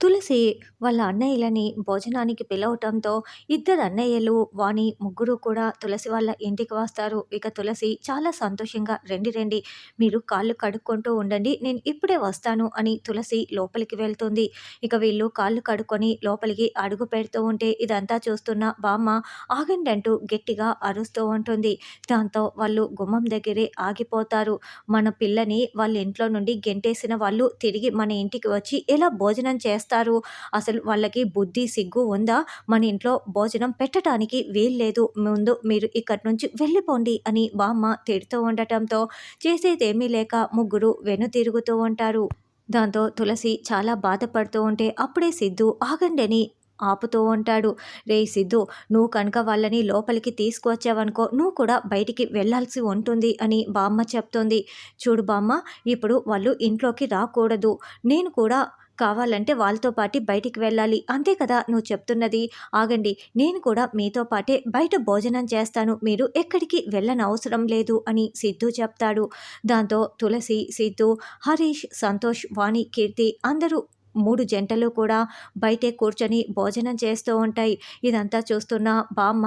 తులసి వాళ్ళ అన్నయ్యలని భోజనానికి పిలవటంతో ఇద్దరు అన్నయ్యలు వాణి ముగ్గురు కూడా తులసి వాళ్ళ ఇంటికి వస్తారు. ఇక తులసి చాలా సంతోషంగా రండి రండి మీరు కాళ్ళు కడుక్కుంటూ ఉండండి నేను ఇప్పుడే వస్తాను అని తులసి లోపలికి వెళ్తుంది. ఇక వీళ్ళు కాళ్ళు కడుక్కొని లోపలికి అడుగు పెడుతూ ఉంటే ఇదంతా చూస్తున్న బామ్మ ఆగండి అంటూ గట్టిగా అరుస్తూ ఉంటుంది. దాంతో వాళ్ళు గుమ్మం దగ్గరే ఆగిపోతారు. మన పిల్లని వాళ్ళ ఇంట్లో నుండి గెంటేసిన వాళ్ళు తిరిగి మన ఇంటికి వచ్చి ఎలా భోజనం చేస్తారు? చేస్తారు. అసలు వాళ్ళకి బుద్ధి సిగ్గు ఉందా? మన ఇంట్లో భోజనం పెట్టడానికి వీల్లేదు. ముందు మీరు ఇక్కడి నుంచి వెళ్ళిపోండి అని బామ్మ తిడుతూ ఉండటంతో చేసేదేమీ లేక ముగ్గురు వెనుతిరుగుతూ ఉంటారు. దాంతో తులసి చాలా బాధపడుతూ ఉంటే అప్పుడే సిద్ధు ఆగండని ఆపుతూ ఉంటాడు. రే సిద్ధు నువ్వు కనుక వాళ్ళని లోపలికి తీసుకువచ్చావనుకో నువ్వు కూడా బయటికి వెళ్ళాల్సి ఉంటుంది అని బామ్మ చెప్తుంది. చూడు బామ్మ ఇప్పుడు వాళ్ళు ఇంట్లోకి రాకూడదు. నేను కూడా కావాలంటే వాళ్ళతో పాటు బయటికి వెళ్ళాలి. అంతే కదా నువ్వు చెప్తున్నది. ఆగండి నేను కూడా మీతో పాటే బయట భోజనం చేస్తాను. మీరు ఎక్కడికి వెళ్ళనవసరం లేదు అని సిద్ధు చెప్తాడు. దాంతో తులసి సిద్ధు హరీష్ సంతోష్ వాణి కీర్తి అందరూ మూడు జంటలు కూడా బయటే కూర్చొని భోజనం చేస్తూ ఉంటాయి. ఇదంతా చూస్తున్న బామ్మ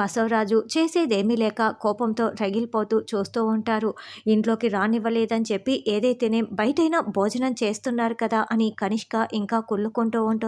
బసవరాజు చేసేదేమీ లేక కోపంతో రగిలిపోతూ చూస్తూ ఉంటారు. ఇంట్లోకి రానివ్వలేదని చెప్పి ఏదైతేనే బయటైనా భోజనం చేస్తున్నారు కదా అని కనిష్క ఇంకా కుళ్ళుకుంటూ ఉంటుంది.